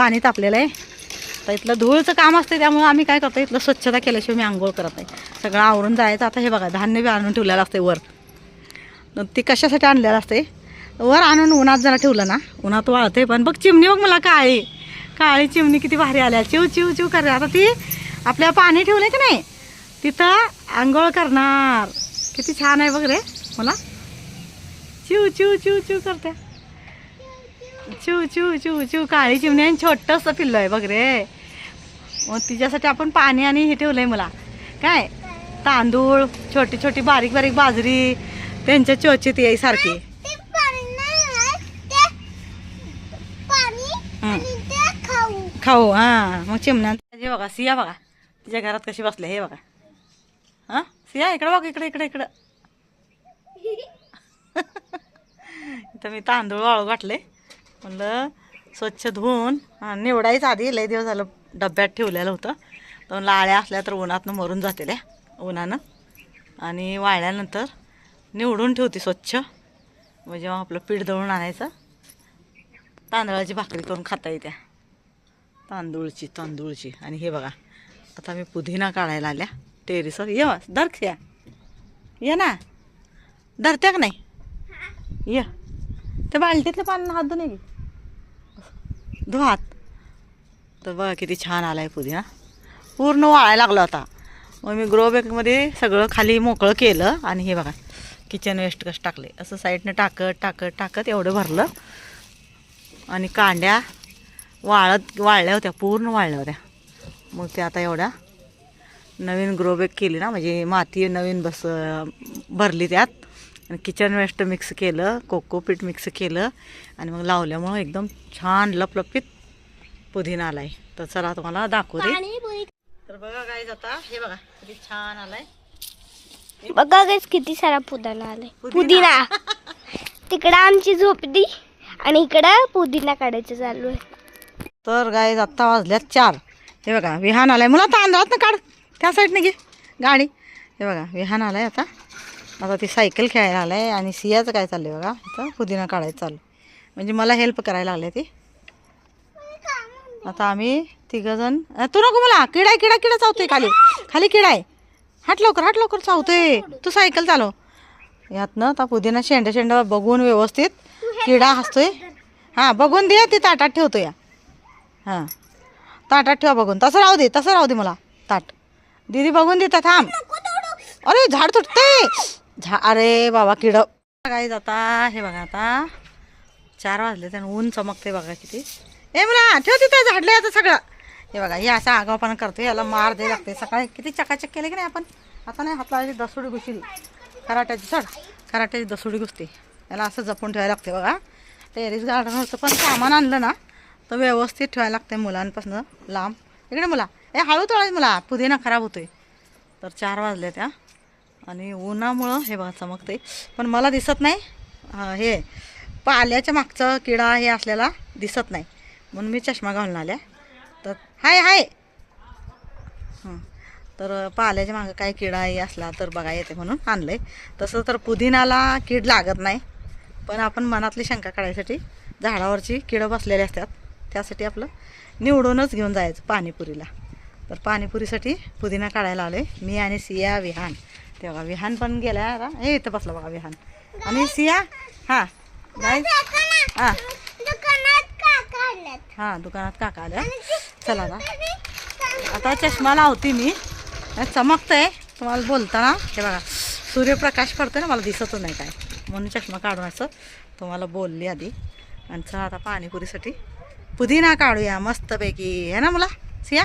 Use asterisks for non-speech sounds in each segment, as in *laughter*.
पाणी तापलेलं आहे. तर इथलं धूळचं काम असते त्यामुळे आम्ही काय करतो इथलं स्वच्छता केल्याशिवाय मी आंघोळ करत आहे सगळं आवरून जायचं. आता हे बघा धान्य बी आणून ठेवलेलं असते वर. तर ती कशासाठी आणलेलं असते वर आणून उन्हात जरा ठेवलं ना उन्हात वाळते पण बघ चिमणी बघ मला काळी. काळी चिमणी किती भारी आल्या. चिव चिव चिव कर आता ती आपल्या पाणी ठेवलं की नाही? तिथं आंघोळ करणार. किती छान आहे बघ रे मला. चिव चिव चिव चिव करते. चिव चिव चिव चिव काळी चिमणी आणि छोटंसं पिल्लं आहे बघ रे. मग तिच्यासाठी आपण पाणी आणि हे ठेवलंय मला. काय? तांदूळ छोटी छोटी बारीक बारीक बाजरी त्यांच्या चोचीत याई सारखी. आहे, खाऊ. खाऊ हा. मग चिमण्या हे बघा सिया बघा. तिच्या घरात कशी बसले हे बघा. हा? सिया इकडं बघ इकडे इकडे इकडं. *laughs* *laughs* इथं मी तांदूळ वाळू घातले म्हणलं स्वच्छ धुवून निवडायचं आधी लय दिवस झालं डब्यात ठेवलेलं होतं. तर लाळ्या असल्या तर उन्हातनं मरून जातेल्या उन्हानं. आणि वाळल्यानंतर निवडून ठेवते स्वच्छ. म्हणजे मग आपलं पीठ दळून आणायचं तांदळाची भाकरी करून खाता येत्या. तांदूळची तांदूळची. आणि हे बघा आता मी पुदिना काढायला आल्या. टेरिसवर ये धरख्या या ये ना. धरत्या का नाही? ये. त्या बालटीतलं पाण्यानं हात धुणे धु हात तर बघा किती छान आलाय पुदिना. पूर्ण वाळायला लागला होता. मग मी ग्रो बॅगमध्ये सगळं खाली मोकळं केलं आणि हे बघा किचन वेस्ट कसं टाकले. असं साईडनं टाकत टाकत टाकत एवढं भरलं. आणि कांड्या वाळत वाळल्या होत्या पूर्ण वाळल्या होत्या. मग ते आता एवढ्या नवीन ग्रोबॅग केली ना म्हणजे माती नवीन बस भरली त्यात. आणि किचन वेस्ट मिक्स केलं कोकोपीट मिक्स केलं आणि मग लावल्यामुळं एकदम छान लपलपीत पुदिना आलाय. तर चला तुम्हाला दाखवते. पाणी पुरी तर बघा काय आता हे बघा किती छान आलाय. बघा गाईस किती सारा पुदिना आलाय. पुदिना. पुदिना. तिकडं आमची झोपडी आणि इकडं पुदिना काढायचं चालू आहे. तर गाय आत्ता वाजल्यात चार. हे बघा विहान आलाय. मला तांदळात ना काढ. त्या साईडने घे. गाडी. हे बघा विहान आलाय आता. आता ती सायकल खेळायला आलाय आणि सियाचं काय चाललंय बघा आता पुदिना काढायचं चालू म्हणजे मला हेल्प करायला लागले ती. आता आम्ही तिघंजण तू नको मला किडा किडा किडा चावतोय खाली. खाली किडा आहे. हाट लवकर हाट लवकर चावतोय. तू सायकल चालव. यातनं आता पुदिना शेंड्या शेंड्या बघून व्यवस्थित किडा हसतोय. हां बघून दे ती ताटात ठेवतो या हां. ताटात ठेवा बघून. तसं राहू दे तसं राहू दे मला. ताट. दीदी बघून देता थांब. अरे झाड तुटते झा अरे बाबा किड. काय जाता हे बघा आता चार वाजले त्यानं ऊन चमकते बघा किती. ए मला ठेव तिथं झाडले आता सगळं. हे बघा हे असं आगावपणा करते याला मार दे लागते सकाळी किती चकाचक केले की नाही आपण? आता नाही हात लावायची घुशील. कराट्याची चढ कराट्याची दसोडी घुसते. याला असं जपून ठेवायला लागते बघा. टेरिस गार्डनवरचं पण सामान आणलं ना तर व्यवस्थित ठेवायला लागते मुलांपासून लांब. इकडे मुला. ए हळू तोळायचं मला. पुदिना खराब होतोय. तर चार वाजले त्या आणि उन्हामुळं हे बघा चमकते पण मला दिसत नाही. हे पाल्याच्या मागचं किडा हे असलेला दिसत नाही. म्हणून मी चष्मा घालून आल्या. तर हाय हाय! तर पाल्याच्या मागं काय किडा हे असला तर बघा येते म्हणून आणलंय. तसं तर पुदिनाला कीड लागत नाही. पण आपण मनातली शंका काढायसाठी झाडावरची किडं बसलेली असतात. त्यासाठी आपलं निवडूनच घेऊन जायचं पाणीपुरीला. तर पाणीपुरीसाठी पुदिना काढायला आले मी आणि सिया विहान. ते बघा विहान पण गेला आता. हे इथं बसला बघा विहान. आणि सिया? हां. गाय हां. हा हां दुकानात काका आल्या चला आता. आता चष्मा लावते मी. चमकतंय. तुम्हाला बोलताना हे बघा सूर्यप्रकाश पडतोय ना मला दिसतच नाही काय. म्हणून चष्मा काढून असं तुम्हाला बोलली आधी. आणि चला आता पाणीपुरीसाठी पुदिना काढूया मस्तपैकी. आहे ना मला? सिया?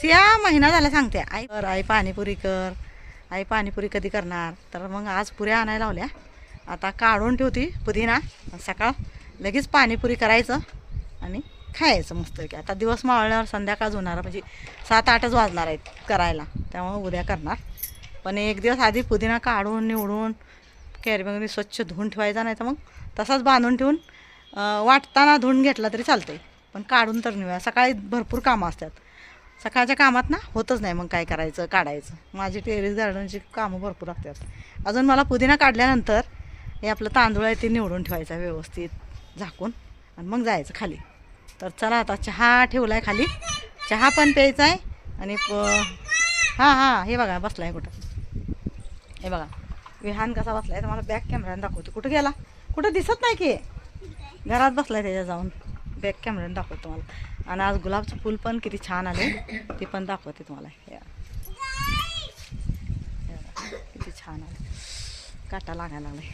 सिया महिना झाला सांगते. आई कर आई पाणीपुरी कर. आई पाणीपुरी कधी करणार? तर मग आज पुऱ्या आणायला लावल्या. आता काढून ठेवती पुदिना. सकाळ लगेच पाणीपुरी करायचं आणि खायचं मस्त की आता दिवस मावळल्यावर संध्याकाळ होणार म्हणजे सात आठच वाजणार आहेत करायला. त्यामुळे उद्या करणार. पण एक दिवस आधी पुदिना काढून निवडून कॅरीबॅगमध्ये स्वच्छ धुवून ठेवायचा नाही तर मग तसाच बांधून ठेवून वाटताना धुवून घेतला तरी चालतं पण काढून तर नेऊया. सकाळी भरपूर कामं असतात. सकाळच्या कामात ना होतच नाही मग काय करायचं काढायचं. माझी टेरेस गार्डनची कामं भरपूर लागतात. अजून मला पुदिना काढल्यानंतर हे आपलं तांदूळ आहे ते निवडून ठेवायचं व्यवस्थित झाकून आणि मग जायचं खाली. तर चला आता चहा ठेवला आहे खाली. चहा पण प्यायचा आहे आणि प हां हां हे बघा बसलाय कुठं? हे बघा विहान कसा बसलाय? तर मला बॅक कॅमेऱ्याने दाखवते. कुठं गेला? कुठं दिसत नाही की? घरात बसला आहे त्याच्या जाऊन. बॅक कॅमेऱ्यानं दाखवतो तुम्हाला. आणि आज गुलाबचं फूल पण किती छान आले. ते पण दाखवते तुम्हाला. या. किती छान आले. काटा लागायला लागलाय.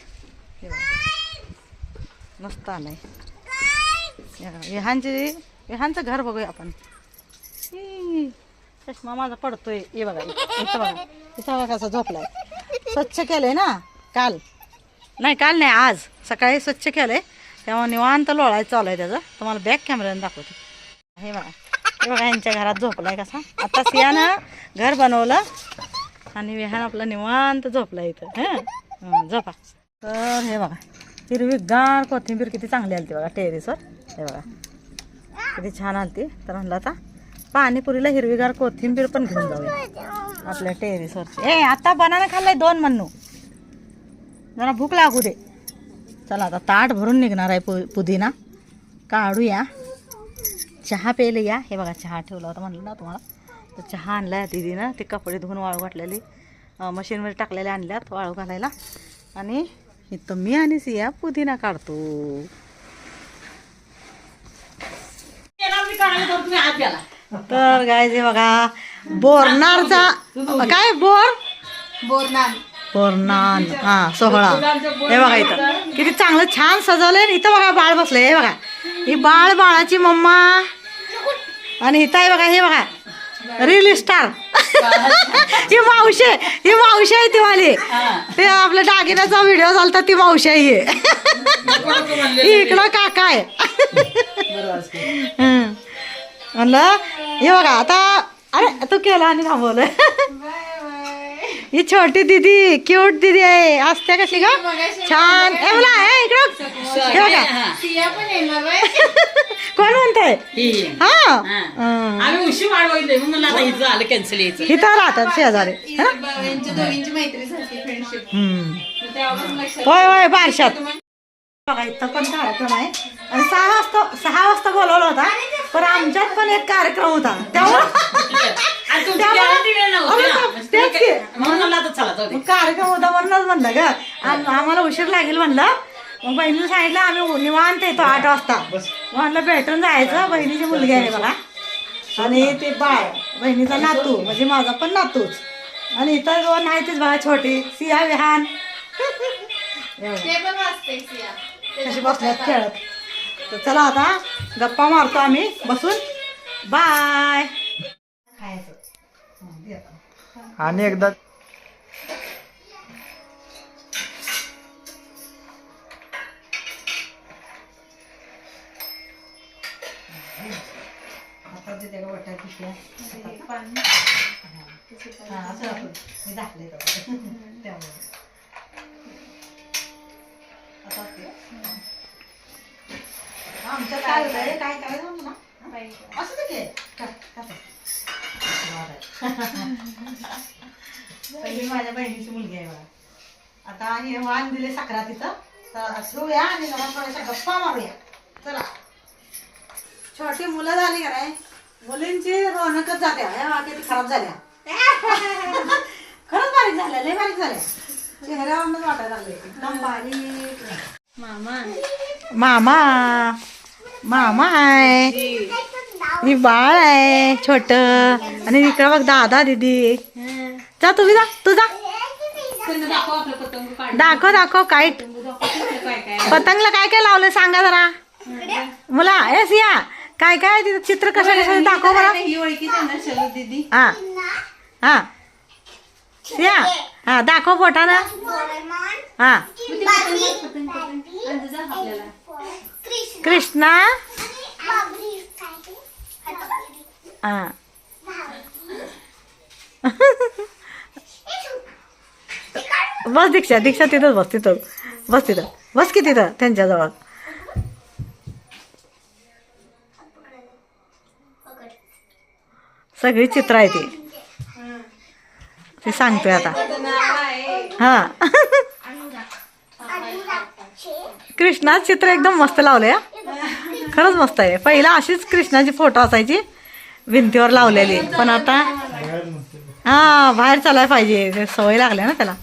हे बघा. मस्त आलंय. विहानचे विहानचं घर बघूया आपण. चष्मा माझा पडतोय. हे बघा. इथं बघा. इथं बघा कसा झोपलाय. स्वच्छ केलंय ना? काल. नाही काल नाही आज. सकाळी स्वच्छ केलंय. तेव्हा निवांत लोळायचं चालू आहे त्याचं. तुम्हाला बॅक कॅमेऱ्याने दाखवते. हे बघा. हे बघा यांच्या घरात झोपलाय कसा. आता सियानं घर बनवलं आणि विहान आपला निवांत झोपला इथं. हं? झोपा. तर हे बघा. हिरवीगार कोथिंबीर किती चांगली आली बघा टेरेसवर. हे बघा. किती छान आलती. तर म्हणलं आता पाणीपुरीला हिरवीगार कोथिंबीर पण घेऊन जाऊया. आपल्या टेरेसवरची. ए आता बनाना खाल्लाय दोन म्हणू जरा भूक लागू दे. चला आता ताट भरून निघणार आहे पु पुदिना. काढूया. चहा प्यायला या हे बघा चहा ठेवला होता म्हणलं ना तुम्हाला. तर चहा आणलाय दिदीनं. ते कपडे धुवून वाळू घातलेली. मशीनमध्ये टाकलेले आणल्यात वाळू घालायला. आणि इथं मी आणि सिया पुदिना काढतो. तर जे बघा बोरनारचा काय बोर? बोरनान हा सोहळा. हे बघा इथं. किती चांगलं छान सजवलंय. इथं बघा बाळ बसले. हे बघा. ही बाळ बाळाची मम्मा. आणि इथं आहे बघा हे बघा. रिल स्टार *laughs* ही मावशी आहे. ही मावशी आहे ती वाली. ते आपल्या दागिन्याचा व्हिडिओ झालता ती मावशी आहे ही. इकडं काका आहे. *laughs* म्हणलं हे बघा आता अरे तू केला आणि थांबवलं ही छोटी दीदी क्यूट दीदी आहे. असते कशी का छान. ए मुला ए इकडं हे बघा. *laughs* कोण म्हणताय? हा. हं. आम्ही उशी वाढवली आता आलं कॅन्सल यायचं. इथं राहतात शेजारी. है? हम्म. होय होय बारशात. बघा इथं पण कार्यक्रम आहे. आणि सहा वाजता सहा वाजता बोलवला होता. पण आमच्यात पण एक कार्यक्रम होता. त्यामुळं आणि *laughs* तुमची guarantee ना. की. म्हणून आता चला जाऊ दे. मग कार्यक्रम होता म्हणूनच म्हणलं ग. आम- आम्हाला उशीर लागेल म्हणलं. मग बहिणीला सांगितलं आम्ही निवांत येतो आठ वाजता. म्हणलं भेटून जायचं. बहिणीची मुलगी आहे मला आणि ते बाळ बहिणीचा नातू म्हणजे माझा पण नातूच. आणि इतर दोन आहे तेच बघा छोटी सिया विहान. एवढं. कशी बसल्यात खेळत. तर चला आता गप्पा मारतो आम्ही. बसून. बाय आणि एकदा आता ते त्याला वाटायला पिशव्या. हा, असं आपण. मी दाखले तो. त्यामुळे. आता ते. आमच्यात काय? काय ना? असं? *laughs* पहिली माझ्या बहिणीची मुलगी आहे बघा. आता हे वाण दिले सक्रातीचं तर ठेवूया आणि थोड्याशा गप्पा मारूया. चला. छोटी मुलं झाली का नाही? मुलींची रौनकच जाते. ह्या वाक्या ती खराब झाल्या. *laughs* खरंच बारीक झाल्या लय बारीक झाल्या. चेहऱ्यावरच वाटायला लागले. एकदम बारीक मामा. मामा. आहे. ही बाळ आहे छोट. आणि इकडं बघ दादा दीदी. जा तुम्ही जा तू जा. दाखव आपलं पतंग काढ दाखव काय पतंगला काय काय लावलं सांगा जरा. मुला ए सिया काय काय तिथं? चित्र कसं कसं दाखव बरं. ही दीदी. हा. हा. सिया हा दाखव बोटानं हा. आपल्याला कृष्णा? हा बस दीक्षा दीक्षा तिथंच बस तिथं. बस तिथं. बस की तिथं त्यांच्याजवळ. सगळी चित्र आहे ती. ते सांगतोय आता. हा. *laughs* कृष्णा चित्र एकदम मस्त लावलंय हा. खरंच मस्त आहे. पहिला अशीच कृष्णाची फोटो असायची भिंतीवर लावलेली. पण आता हा बाहेर चालायला पाहिजे. सवय लागल्या ना त्याला.